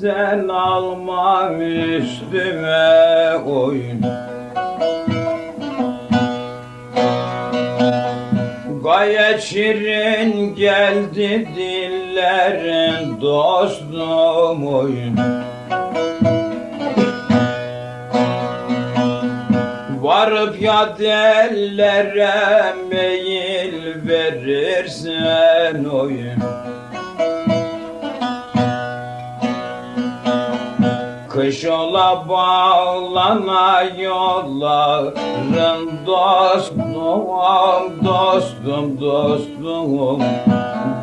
sen alma üstüme oyun. Gayet şirin geldi dillerin dostum oyun. Varıp ya dellere meyil verirsen oyun Kış ola bağlana yolların dostum, dostum, dostum,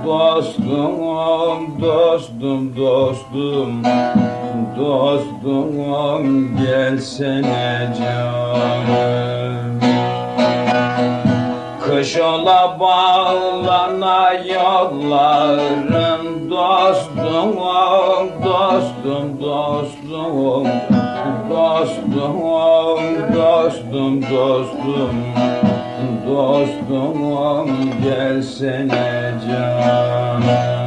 dostum, dostum, dostum, dostum, gelsene canım. Kış ola bağlana yolların dostum, dostum, dostum, dostum, dostum, dostum, dostum, gelsene canım.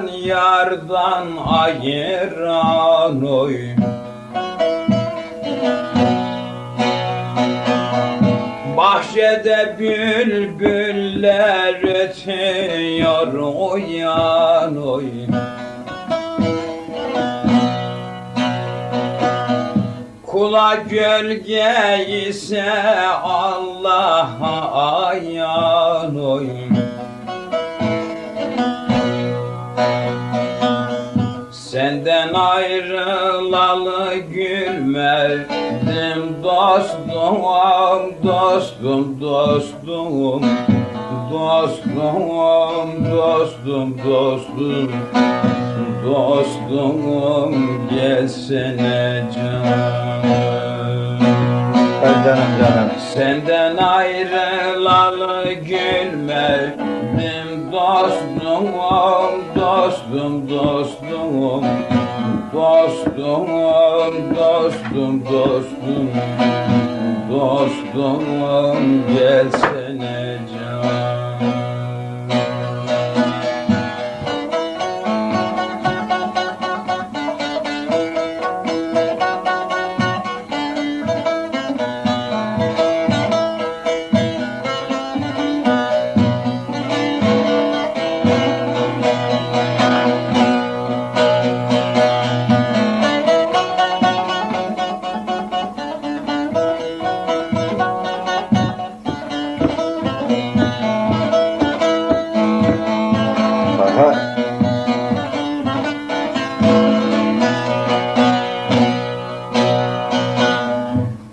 Olmasan yardan ayıran oy. Bahçede bülbüller ötüyor uyan oy. Kula gölge ise Allah'a ayan oy ayrılalı gülmedim dostum, dostum, dostum, dostum, dostum, dostum, dostum, gelsene canım. Canım canım. Senden ayrılalı gülmedim dostum, dostum, dostum, dostum, dostum, dostum, dostum, gelsene Baba.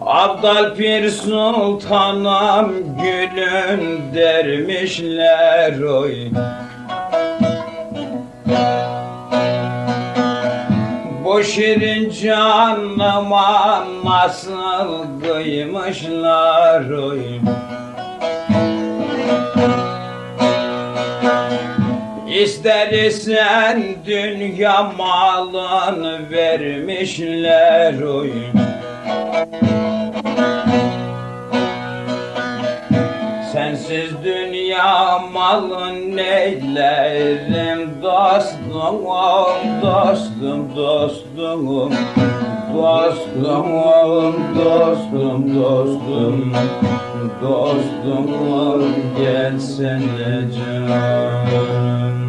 Abdal Pir Sultanım gülüm dermişler oy Bu şirin canıma nasıl kıymışlar oy İstersen dünya malını vermişler oy Sensiz dünya malın neylerim dostum, dostum, dostum, dostum, dostum, dostum, dostum, gelsene canım.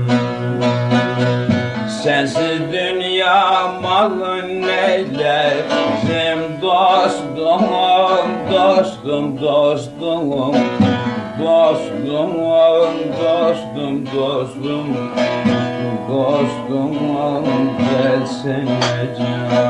Dünya malın neylerim dostum, dostum, dostum, dostum, dostum, dostum, dostum, gelsene canım.